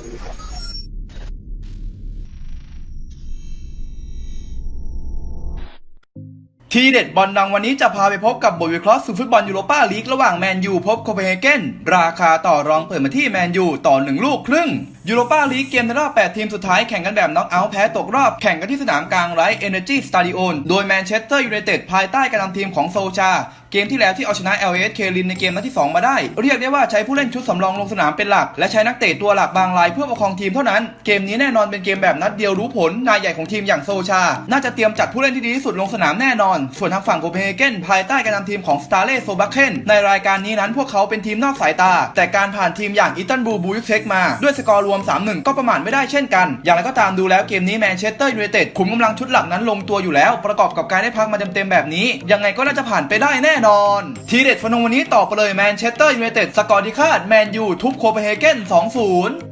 Thank you. ทีเด็ดบอลดังวันนี้จะพาไปพบกับบทวิเคราะห์สู่ฟุตบอลยูโรปาลีกระหว่างแมนยูพบโคเปนเฮเกนราคาต่อรองเปิดมาที่แมนยูต่อ1ลูกครึ่งยูโรปาลีกเกมในรอบ 8 ทีมสุดท้ายแข่งกันแบบน็อกเอาท์แพ้ตกรอบแข่งกันที่สนามกลางไรเอเนอร์จีสตาดิโอนโดยแมนเชสเตอร์ยูไนเต็ดภายใต้การนำทีมของโซชา เกมที่แล้วที่เอาชนะ LAS เคลินในเกมนัดที่ 2 มาได้ เรียกได้ว่าใช้ผู้เล่นชุดสำรองลงสนามเป็นหลัก และใช้นักเตะตัวหลักบางรายเพื่อประคองทีมเท่านั้น เกมนี้แน่นอนเป็นเกมแบบนัดเดียวรู้ผลนายใหญ่ของทีมอย่างโซชา น่าจะเตรียมจัดผู้เล่นที่ดีที่สุดลงสนามแน่นอนส่วนทางฝั่งโคเปนเฮเกนภายใต้การนำทีมของสตาร์เล่โซบัคเคนในรายการนี้นั้นพวกเขาเป็นทีมนอกสายตา แต่การผ่านทีมอย่างอิตันบูบูยุคเทคมาด้วยสกอร์รวม 3-1 ก็ประมาทไม่ได้เช่นกัน อย่างไรก็ตามดูแล้วเกมนี้แมนเชสเตอร์ยูไนเต็ดขุมกำลังชุดหลักนั้นลงตัวอยู่แล้ว ประกอบกับการได้พักมาเต็มๆแบบนี้ ยังไงก็น่าจะผ่านไปได้แน่นอน ทีเด็ดฟันงวันนี้ต่อไปเลยแมนเชสเตอร์ยูไนเต็ดสกอร์ที่คาดแมนยูทุบโคเปนเฮเกน2-0